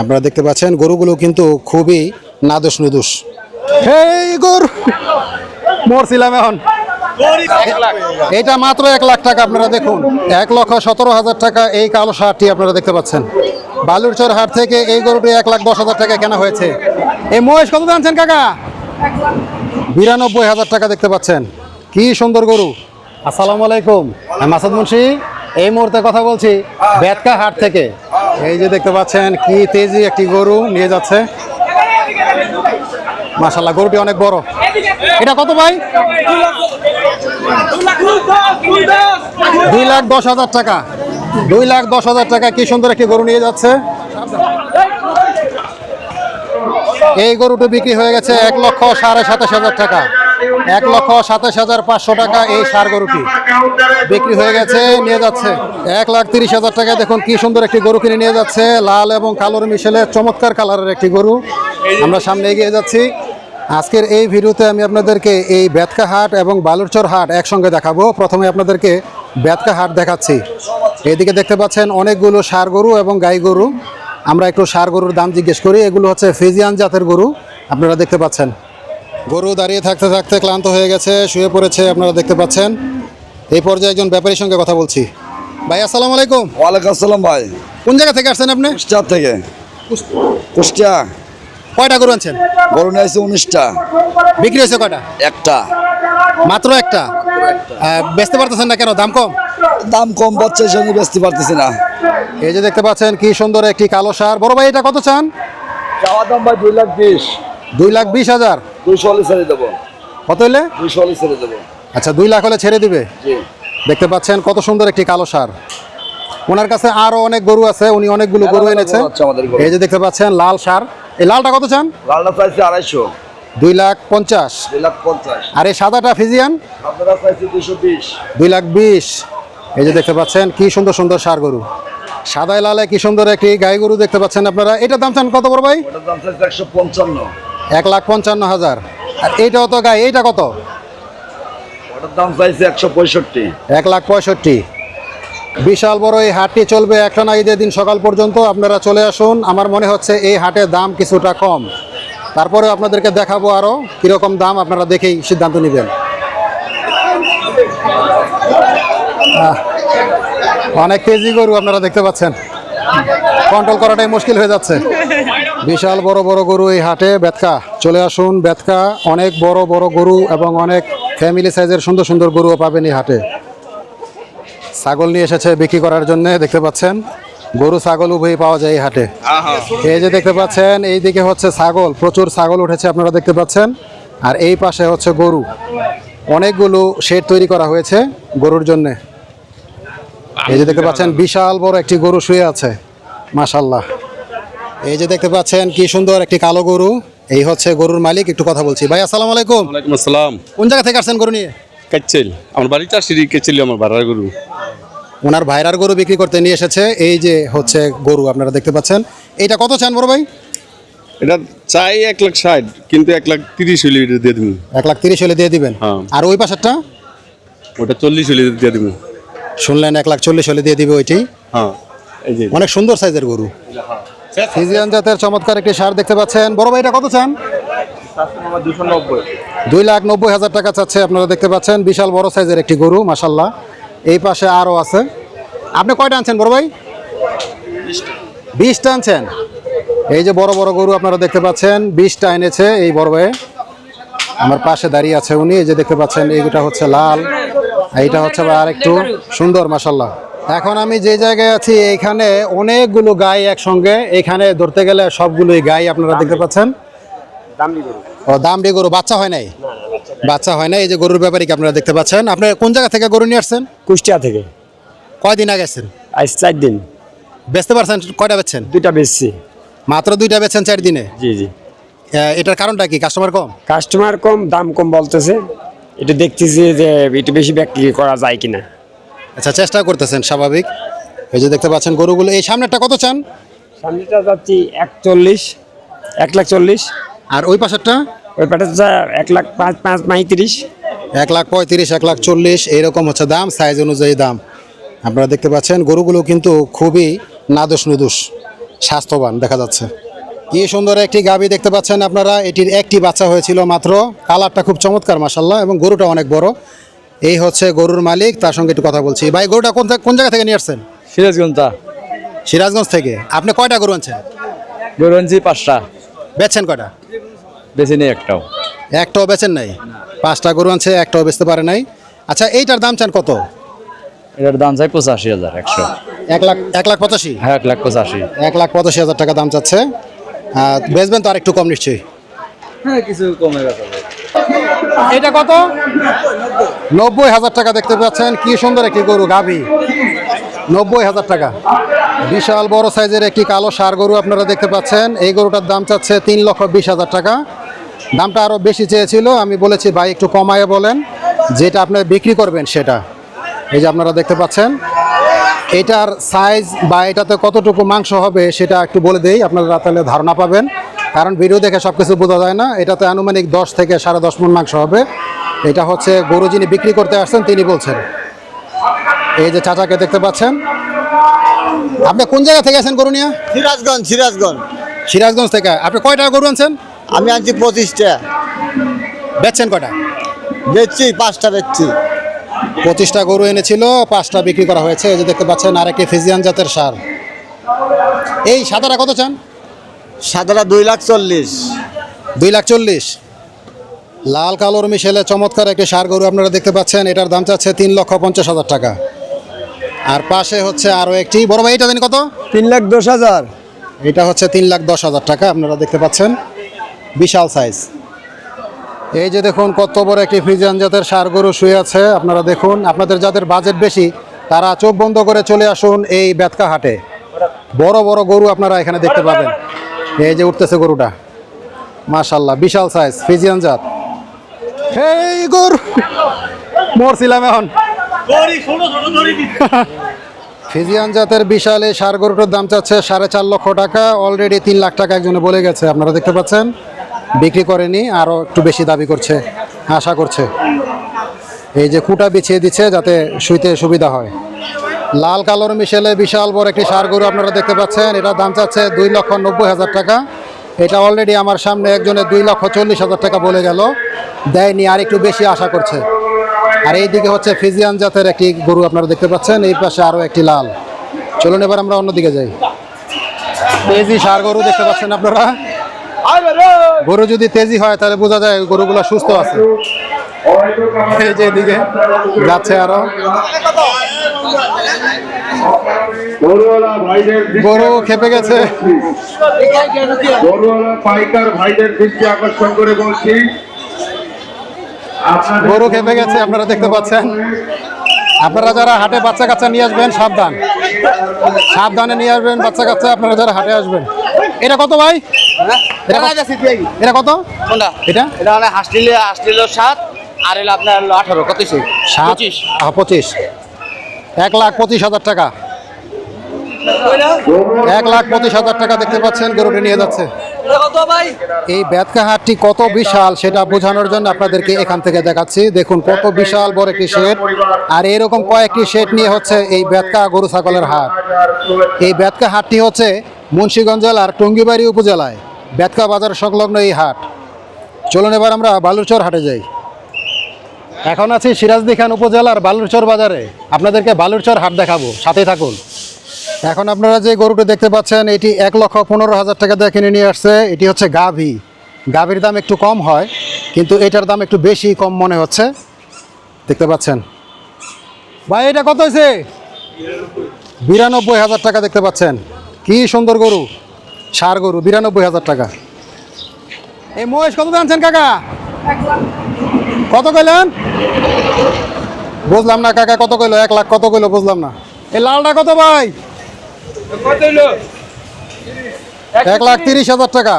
আপনারা দেখতে পাচ্ছেন গরুগুলো কিন্তু খুবই নাদোষ নুদোষ এই গরু। মরছিলাম এখন। এটা মাত্র এক লাখ টাকা আপনারা দেখুন। এক লক্ষ সতেরো হাজার টাকা এই কালো সারটি আপনারা দেখতে পাচ্ছেন। বালুরচর হাট থেকে এই গরুটি এক লাখ দশ হাজার টাকা কেনা হয়েছে। এই মহেশ কত জানছেন কাকা? বিরানব্বই হাজার টাকা দেখতে পাচ্ছেন। কি সুন্দর গরু। আসসালামু আলাইকুম। মাসাদ মুন্সি এই মুহূর্তে কথা বলছি বেতকা হাট থেকে। এই যে দেখতে পাচ্ছেন কি তেজি একটি গরু নিয়ে যাচ্ছে। মাশাল্লাহ গরুটি অনেক বড়। এটা কত ভাই? দুই লাখ দশ হাজার টাকা। দুই লাখ দশ হাজার টাকা, কি সুন্দর একটি গরু নিয়ে যাচ্ছে। এই গরুটি বিক্রি হয়ে গেছে এক লক্ষ সাড়ে সাতাশ হাজার টাকা। এক লক্ষ সাতাশ হাজার পাঁচশো টাকা এই সার গরুটি বিক্রি হয়ে গেছে, নিয়ে যাচ্ছে। এক লাখ তিরিশ হাজার টাকা দেখুন কি সুন্দর একটি গরু কিনে নিয়ে যাচ্ছে, লাল এবং কালোর মিশেলে চমৎকার কালারের একটি গরু। আমরা সামনে এগিয়ে যাচ্ছি। আজকের এই ভিডিওতে আমি আপনাদেরকে এই বেতকা হাট এবং বালুরচর হাট একসঙ্গে দেখাবো। প্রথমে আপনাদেরকে বেতকা হাট দেখাচ্ছি। এদিকে দেখতে পাচ্ছেন অনেকগুলো সার গরু এবং গাই গরু। আমরা একটু সার গরুর দাম জিজ্ঞেস করি। এগুলো হচ্ছে ফিজিয়ান জাতের গরু। আপনারা দেখতে পাচ্ছেন। গরু দাঁড়িয়ে থাকতে থাকতে ক্লান্ত হয়ে গেছে শুয়ে পড়েছে আপনারা দেখতে পাচ্ছেন। এই পর্যায়ে একজন ব্যাপারীর সঙ্গে কথা বলছি। ভাই আসসালামু আলাইকুম। ওয়ালাইকুম আসসালাম ভাই। কোন জায়গা থেকে আসছেন আপনি? কুষ্টিয়া থেকে। কুষ্টিয়া। কয়টা গরু আনছেন? গরু নিয়ে আসছে উনিশটা। বিক্রি হয়েছে কয়টা? একটা। মাত্র একটা? বেচতে পারতেছেন না কেন? দাম কম? দাম কম পাচ্ছে সেই জন্য বেচতে পারতেছি না। এই যে দেখতে পাচ্ছেন কি সুন্দর একটি কালো সার। বড় ভাই এটা কত চান? চাওয়া দাম ভাই দুই লাখ বিশ। দুই লাখ বিশ হাজার। দুইশো হলে ছেড়ে দেবো। কত দুইশো হলে ছেড়ে দেবো। আচ্ছা দুই লাখ হলে ছেড়ে দিবে? দেখতে পাচ্ছেন কত সুন্দর একটি কালো সার। ওনার কাছে আরও অনেক গরু আছে উনি অনেকগুলো গরু এনেছে। আমাদের গরু। এই যে দেখতে পাচ্ছেন লাল সার। এই লালটা কত চান? লালটা চাইছে আড়াইশো। দুই লাখ পঞ্চাশ। দুই লাখ পঞ্চাশ। আর এই সাদাটা ফিজিয়ান? দুই লাখ বিশ। এই যে দেখতে পাচ্ছেন কি সুন্দর সুন্দর সার গরু। সাদায় লালে কি সুন্দর একটি গাই গরু দেখতে পাচ্ছেন আপনারা। এটার দাম চান কত বড় ভাই? দাম চাইছে একশো পঞ্চান্ন। এক লাখ পঞ্চান্ন হাজার। আর এইটাও তো গাই এইটা কত? ওটার দাম চাইছে একশো পঁয়ষট্টি। এক লাখ পঁয়ষট্টি। বিশাল বড় এই হাটটি চলবে একটা না ঈদের দিন সকাল পর্যন্ত। আপনারা চলে আসুন। আমার মনে হচ্ছে এই হাটের দাম কিছুটা কম। তারপরে আপনাদেরকে দেখাবো আরও কীরকম দাম আপনারা দেখেই সিদ্ধান্ত নেবেন। অনেক কেজি গরু আপনারা দেখতে পাচ্ছেন। কন্ট্রোল করাটাই মুশকিল হয়ে যাচ্ছে। বিশাল বড় বড় গরু এই হাটে বেতকা। চলে আসুন বেতকা। অনেক বড় বড় গরু এবং অনেক ফ্যামিলি সাইজের সুন্দর সুন্দর গরুও পাবেন এই হাটে। ছাগল নিয়ে এসেছে বিক্রি করার জন্য দেখতে পাচ্ছেন? গরু ছাগল উভয়ই পাওয়া যায় এই হাটে। এই যে দেখতে পাচ্ছেন এই দিকে হচ্ছে ছাগল। প্রচুর ছাগল উঠেছে আপনারা দেখতে পাচ্ছেন? আর এই পাশে হচ্ছে গরু। অনেকগুলো শেড তৈরি করা হয়েছে গরুর জন্য। এই যে দেখতে পাচ্ছেন বিশাল বড় একটি গরু শুয়ে আছে। মাশাল্লাহ এই যে দেখতে পাচ্ছেন কি সুন্দর একটি কালো গরু। এই হচ্ছে গরুর মালিক একটু কথা বলছি। ভাই আসসালাম আলাইকুম। ওয়ালাইকুম আসসালাম। কোন জায়গা থেকে আসছেন গরু নিয়ে? কাচ্চেল আমার বাড়িটা সিঁড়ি কেচেলি আমার ভাড়ার গরু। ওনার ভাইরার গরু বিক্রি করতে নিয়ে এসেছে। এই যে হচ্ছে গরু আপনারা দেখতে পাচ্ছেন। এইটা কত চান বড় ভাই? এটা চাই এক লাখ ষাট কিন্তু এক লাখ তিরিশ হলে এটা দিয়ে দিব এক লাখ তিরিশ হলে দিয়ে দিবেন? হ্যাঁ। আর ওই পাশেরটা? ওটা চল্লিশ হলে দিয়ে দিব শুনলেন এক লাখ চল্লিশ হলে দিয়ে দিবে ওইটি হ্যাঁ এই যে। অনেক সুন্দর সাইজের গরু। ফিজিয়ান জাতের চমৎকার একটি সার দেখতে পাচ্ছেন। বড় ভাই, এটা কত চান? দুই লাখ নব্বই হাজার টাকা চাচ্ছে আপনারা দেখতে পাচ্ছেন। বিশাল বড় সাইজের একটি গরু মাসাল্লাহ এই পাশে আরও আছে। আপনি কয়টা আনছেন বড় ভাই? বিশটা আনছেন। এই যে বড় বড় গরু আপনারা দেখতে পাচ্ছেন, বিশটা এনেছে এই বড় ভাই। আমার পাশে দাঁড়িয়ে আছে উনি। এই যে দেখতে পাচ্ছেন, এইটা হচ্ছে লাল। এইটা হচ্ছে আর একটু সুন্দর মাসাল্লাহ এখন আমি যে জায়গায় আছি এইখানে অনেকগুলো গাই একসঙ্গে। এখানে ধরতে গেলে সবগুলোই গাই আপনারা দেখতে পাচ্ছেন। ও দামড়ি গরু। বাচ্চা হয় নাই? বাচ্চা হয় না এই যে গরুর ব্যাপারে আপনারা দেখতে পাচ্ছেন? আপনি কোন জায়গা থেকে গরু নিয়ে আসছেন? কুষ্টিয়া থেকে। কয়দিন আগে আসছেন? আজ চার দিন। বেচতে পারছেন? কয়টা বেচছেন? দুইটা বেচছি। মাত্র দুইটা বেচছেন চার দিনে? জি জি। এটার কারণটা কি? কাস্টমার কম? কাস্টমার কম দাম কম বলতেছে। এটা দেখতেছি যে একটু বেশি বিক্রি করা যায় কিনা। আচ্ছা চেষ্টা করতেছেন স্বাভাবিক। এই যে দেখতে পাচ্ছেন গরুগুলো এই সামনেরটা কত চান? সামনেটা যাচ্ছি একচল্লিশ এক লাখ চল্লিশ। আর ওই পাশেরটা? ওই পাটা এক লাখ পাঁচ পাঁচ পঁয়ত্রিশ। এক লাখ পঁয়ত্রিশ এক লাখ চল্লিশ এইরকম হচ্ছে দাম সাইজ অনুযায়ী দাম। আপনারা দেখতে পাচ্ছেন গরুগুলো কিন্তু খুবই নাদোষ নুদুস স্বাস্থ্যবান দেখা যাচ্ছে। কি সুন্দর একটি গাবি দেখতে পাচ্ছেন আপনারা এটির একটি বাচ্চা হয়েছিল মাত্র কালারটা খুব চমৎকার মাসাল্লাহ এবং গরুটা অনেক বড়। এই হচ্ছে গরুর মালিক তার সঙ্গে একটু কথা বলছি। ভাই গরুটা কোন কোন জায়গা থেকে নিয়ে আসছেন? সিরাজগঞ্জটা সিরাজগঞ্জ থেকে। আপনি কয়টা গরু আনছেন? গরুঞ্জি পাঁচটা। বেচছেন কয়টা? বেছে নেই একটাও। একটাও বেচেন নাই? পাঁচটা গরু আনছে একটাও বেচতে পারে নাই। আচ্ছা এইটার দাম চান কত? এটার দাম চাই পঁচাশি হাজার একশো। এক লাখ এক লাখ পঁচাশি? হ্যাঁ এক লাখ পঁচাশি। এক লাখ পঁচাশি হাজার টাকা দাম চাচ্ছে। বেচবেন তো আর একটু কম নিশ্চয়ই। হ্যাঁ কিছু কমে গেছে এটা কত? নব্বই হাজার টাকা দেখতে পাচ্ছেন। কি সুন্দর একটি গরু, গাভী। নব্বই হাজার টাকা। বিশাল বড় সাইজের একটি কালো সার গরু আপনারা দেখতে পাচ্ছেন। এই গরুটার দাম চাচ্ছে তিন লক্ষ বিশ হাজার টাকা। দামটা আরও বেশি চেয়েছিল, আমি বলেছি ভাই একটু কমায় বলেন। যেটা আপনি বিক্রি করবেন সেটা। এই যে আপনারা দেখতে পাচ্ছেন। এটার সাইজ বা এটাতে কতটুকু মাংস হবে সেটা একটু বলে দেই। আপনারা তাহলে ধারণা পাবেন। কারণ ভিডিও দেখে সব কিছু বোঝা যায় না। এটাতে আনুমানিক দশ থেকে সাড়ে দশ মন মাংস হবে। এটা হচ্ছে গরু যিনি বিক্রি করতে আসছেন তিনি বলছেন। এই যে চাচাকে দেখতে পাচ্ছেন। আপনি কোন জায়গা থেকে আছেন গরু নিয়ে? সিরাজগঞ্জ সিরাজগঞ্জ। সিরাজগঞ্জ থেকে। আপনি কয় টাকা গরু আনছেন? আমি আনছি পঁচিশটা বেচছেন কয়টা? বেচছি পাঁচটা বেচছি। পঁচিশটা গরু এনেছিল পাঁচটা বিক্রি করা হয়েছে। এই যে দেখতে পাচ্ছেন আরেকটি ফিজিয়ান জাতের সার। এই সাদাটা কত চান? সাদাটা দুই লাখ চল্লিশ। দুই লাখ চল্লিশ। লাল কালোর মিশেলে চমৎকার একটি সার গরু আপনারা দেখতে পাচ্ছেন। এটার দাম চাচ্ছে তিন লক্ষ পঞ্চাশ হাজার টাকা। আর পাশে হচ্ছে আরও একটি। বড় ভাই এটা দিন কত? তিন লাখ দশ হাজার। এটা হচ্ছে তিন লাখ দশ হাজার টাকা আপনারা দেখতে পাচ্ছেন। বিশাল সাইজ এই যে দেখুন কত বড় একটি ফ্রিজিয়ান জাতের সার গরু শুয়ে আছে। আপনারা দেখুন আপনাদের যাদের বাজেট বেশি তারা চোখ বন্ধ করে চলে আসুন এই বেতকা হাটে। বড় বড় গরু আপনারা এখানে দেখতে পাবেন। এই যে উঠতেছে গরুটা। মাশাল্লাহ বিশাল সাইজ ফিজিয়ান জাত। এই গরু মরছিলাম এখন। ফিজিয়ান জাতের বিশাল এই সার গরুটার দাম চাচ্ছে সাড়ে চার লক্ষ টাকা। অলরেডি তিন লাখ টাকা একজনে বলে গেছে আপনারা দেখতে পাচ্ছেন। বিক্রি করেনি আরও একটু বেশি দাবি করছে আশা করছে। এই যে কুটা বিছিয়ে দিচ্ছে যাতে শুইতে সুবিধা হয়। লাল কালোর মিশেলে বিশাল বড় একটি সার গরু আপনারা দেখতে পাচ্ছেন। এটার দাম চাচ্ছে দুই লক্ষ নব্বই হাজার টাকা। এটা অলরেডি আমার সামনে একজনের দুই লক্ষ চল্লিশ হাজার টাকা বলে গেল। দেয়নি, আর একটু বেশি আশা করছে। আর এইদিকে হচ্ছে ফিজিয়ান জাতের একটি গরু আপনারা দেখতে পাচ্ছেন। এই পাশে আরও একটি লাল। চলুন এবার আমরা অন্যদিকে যাই। তেজি সার গরু দেখতে পাচ্ছেন আপনারা। গরু যদি তেজি হয়, তাহলে বোঝা যায় গরুগুলো সুস্থ আছে। এই যে এদিকে যাচ্ছে আরও। গরু খেপে গেছে। গরুওয়ালা পাইকার ভাইদের দৃষ্টি আকর্ষণ করে বলছি। গরু খেপে গেছে আপনারা দেখতে পাচ্ছেন। আপনারা যারা হাটে বাচ্চা কাচ্চা নিয়ে আসবেন সাবধান। সাবধানে নিয়ে আসবেন বাচ্চা কাচ্চা আপনারা যারা হাটে আসবেন। এটা কত ভাই? এটা কত- এটা কত? এটা? এটা হলো হাসলিলে হাসলিল সাত আর এলো আপনার আঠারো কত সে সাত পঁচিশ। পঁচিশ। এক লাখ পঁচিশ হাজার টাকা। এক লাখ পঁচিশ হাজার টাকা দেখতে পাচ্ছেন, গরুটি নিয়ে যাচ্ছে। এই বেতকা হাটটি কত বিশাল সেটা বোঝানোর জন্য আপনাদেরকে এখান থেকে দেখাচ্ছি। দেখুন, কত বিশাল বড় একটি শেড। আর এরকম কয়েকটি শেড নিয়ে হচ্ছে এই বেতকা গরু ছাগলের হাট। এই বেতকা হাটটি হচ্ছে মুন্সীগঞ্জ জেলার টঙ্গিবাড়ি উপজেলায় বেতকা বাজার সংলগ্ন এই হাট। চলুন এবার আমরা বালুরচর হাটে যাই। এখন আছি সিরাজদি খান উপজেলার বালুরচর বাজারে। আপনাদেরকে বালুরচর হাট দেখাবো সাথে থাকুন। এখন আপনারা যে গরুটি দেখতে পাচ্ছেন, এটি এক লক্ষ পনেরো হাজার টাকা দিয়ে কিনে নিয়ে আসছে। এটি হচ্ছে গাভী। গাভীর দাম একটু কম হয়, কিন্তু এটার দাম একটু বেশি কম মনে হচ্ছে। দেখতে পাচ্ছেন। ভাই, এটা কত হয়েছে? বিরানব্বই হাজার টাকা দেখতে পাচ্ছেন। কি সুন্দর গরু। সার গরু, বিরানব্বই হাজার টাকা। এই মহেশ কত আনছেন কাকা? কত কইলেন? বুঝলাম না কাকা কত কইলো? এক লাখ কত কইলো? বুঝলাম না। এই লালটা কত ভাই? এক লাখ তিরিশ হাজার টাকা।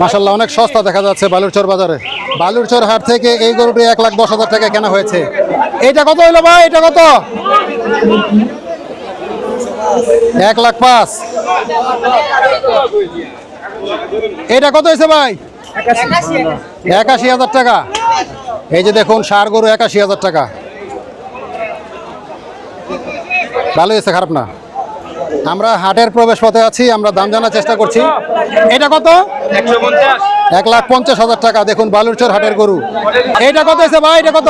মাসাল্লাহ অনেক সস্তা দেখা যাচ্ছে বালুরচর বাজারে। বালুরচর হাট থেকে এই গরুটি এক লাখ দশ হাজার টাকা কেনা হয়েছে। এটা কত হইল ভাই? এটা কত? এক লাখ পাঁচ। এটা কত হয়েছে ভাই? একাশি হাজার টাকা। এই যে দেখুন, সার গরু একাশি হাজার টাকা। ভালো হয়েছে, খারাপ না? আমরা হাটের প্রবেশ পথে আছি, আমরা দাম জানার চেষ্টা করছি। এটা কত? এক লাখ পঞ্চাশ হাজার টাকা। দেখুন, বালুরচর হাটের গরু। এইটা কত এসে ভাই? এটা কত?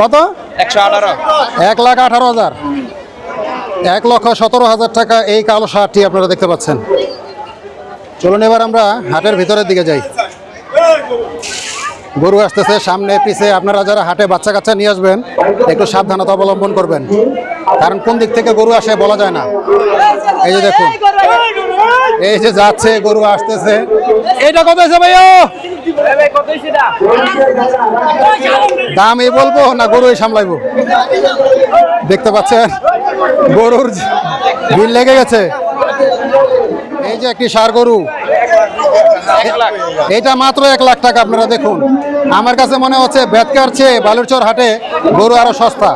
কত? এক লাখ আঠারো হাজার। এক লক্ষ সতেরো হাজার টাকা। এই কালো শার্টটি আপনারা দেখতে পাচ্ছেন। চলুন এবার আমরা হাটের ভিতরের দিকে যাই। গরু আসতেছে সামনে পিছে। আপনারা যারা হাটে বাচ্চা কাচ্চা নিয়ে আসবেন একটু সাবধানতা অবলম্বন করবেন। কারণ কোন দিক থেকে গরু আসে বলা যায় না। এই যে দেখুন এই যে যাচ্ছে গরু আসতেছে। এটা কত হয়েছে ভাইয়া? দাম এই বলব না গরুই সামলাইবো? দেখতে পাচ্ছেন? গরুর ভিড় লেগে গেছে। এই যে একটি সার গরু এটা মাত্র এক লাখ টাকা আপনারা দেখুন। আমার কাছে মনে হচ্ছে বেতকার চেয়ে বালুরচর হাটে গরু আরও সস্তা।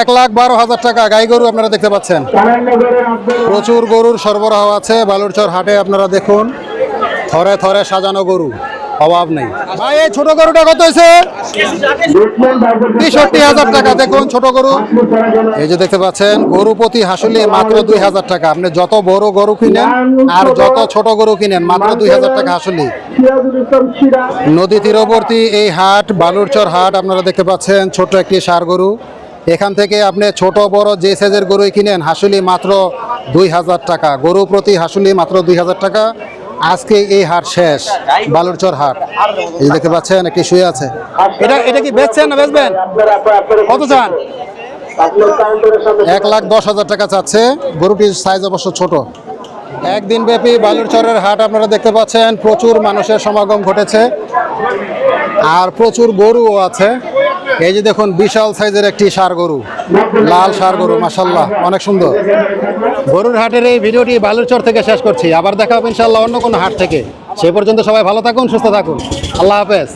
এক লাখ বারো হাজার টাকা গাই গরু আপনারা দেখতে পাচ্ছেন। প্রচুর গরুর সরবরাহ আছে বালুরচর হাটে আপনারা দেখুন। থরে থরে সাজানো গরু। অভাব নেই। ভাই, এই ছোট গরুটা কত হয়েছে? তেষট্টি হাজার টাকা। দেখুন ছোট গরু। এই যে দেখতে পাচ্ছেন, গরু প্রতি হাসুলি মাত্র দুই হাজার টাকা। আপনি যত বড় গরু কিনেন আর যত ছোট গরু কিনেন, মাত্র দুই হাজার টাকা হাসুলি। নদী তীরবর্তী এই হাট, বালুরচর হাট, আপনারা দেখতে পাচ্ছেন ছোট একটি সার গরু। এখান থেকে আপনি ছোট, বড় যে সাইজের গরুই কিনেন, হাসুলি মাত্র দুই হাজার টাকা। গরু প্রতি হাসুলি মাত্র দুই হাজার টাকা। আজকে এই হাট শেষ, বালুরচর হাট। এই দেখতে পাচ্ছেন একটি শুয়ে আছে? এটা এটা কি বেচছেন না বেচবেন? কত চান এক লাখ দশ হাজার টাকা চাচ্ছে। গরুটির সাইজ অবশ্য ছোট। একদিন ব্যাপী বালুরচরের হাট আপনারা দেখতে পাচ্ছেন, প্রচুর মানুষের সমাগম ঘটেছে। আর প্রচুর গরুও আছে। এই যে দেখুন, বিশাল সাইজের একটি সার গরু। লাল সার গরু মাসাল্লাহ অনেক সুন্দর। গরুর হাটের এই ভিডিওটি বালুরচর থেকে শেষ করছি। আবার দেখা হবে ইনশাল্লাহ অন্য কোনো হাট থেকে। সে পর্যন্ত সবাই ভালো থাকুন, সুস্থ থাকুন। আল্লাহ হাফেজ।